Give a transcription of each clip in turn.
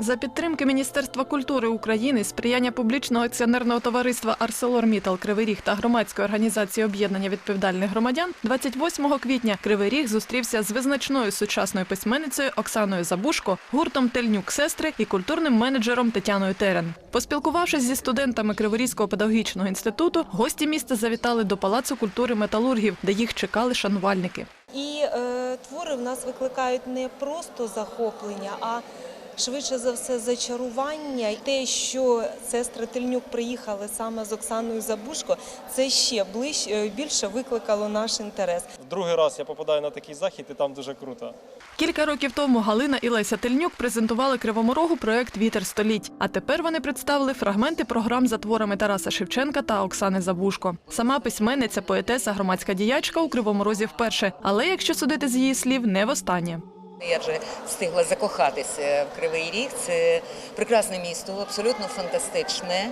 За підтримки Міністерства культури України, сприяння публічного акціонерного товариства «Арселормітал» Кривий Ріг та громадської організації об'єднання відповідальних громадян 28 квітня Кривий Ріг зустрівся з визначною сучасною письменницею Оксаною Забушко, гуртом Тельнюк сестри і культурним менеджером Тетяною Терен. Поспілкувавшись зі студентами Криворізького педагогічного інституту, гості міста завітали до Палацу культури металургів, де їх чекали шанувальники. І е, твори в нас викликають не просто захоплення, а швидше за все зачарування. Те, що сестри Тельнюк приїхали саме з Оксаною Забушко, це ще ближче, більше викликало наш інтерес. В другий раз я попадаю на такий захід, і там дуже круто. Кілька років тому Галина і Леся Тельнюк презентували Кривому Рогу проект Вітер століть. А тепер вони представили фрагменти програм за творами Тараса Шевченка та Оксани Забушко. Сама письменниця, поетеса, громадська діячка у Кривому Розі вперше, але якщо судити з її слів, не востаннє. Я вже встигла закохатися в Кривий Ріг. Це прекрасне місто, абсолютно фантастичне.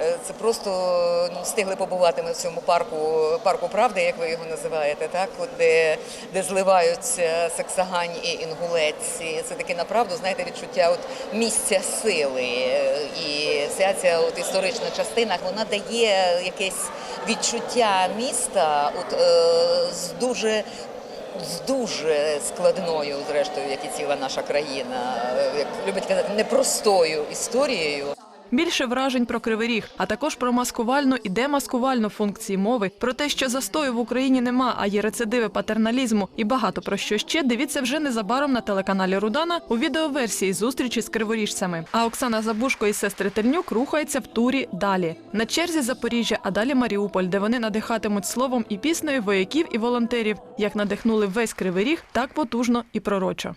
Е, Це просто ну, встигли побувати ми в цьому парку, парку правди, як ви його називаєте, так де, де зливаються Саксагань і Інгулець. Це таке направду, знаєте, відчуття от місця сили. І вся ця от історична частина вона дає якесь відчуття міста, от е, з дуже з дуже складною, зрештою, як і ціла наша країна, як любить казати, непростою історією. Більше вражень про Кривий Ріг, а також про маскувальну і демаскувальну функції мови, про те, що застою в Україні нема, а є рецидиви патерналізму і багато про що ще. Дивіться вже незабаром на телеканалі Рудана у відеоверсії зустрічі з криворіжцями. А Оксана Забушко і сестри Тельнюк рухаються в турі далі. На черзі Запоріжжя, а далі Маріуполь, де вони надихатимуть словом і піснею вояків і волонтерів, як надихнули весь Кривий Ріг, так потужно і пророчо.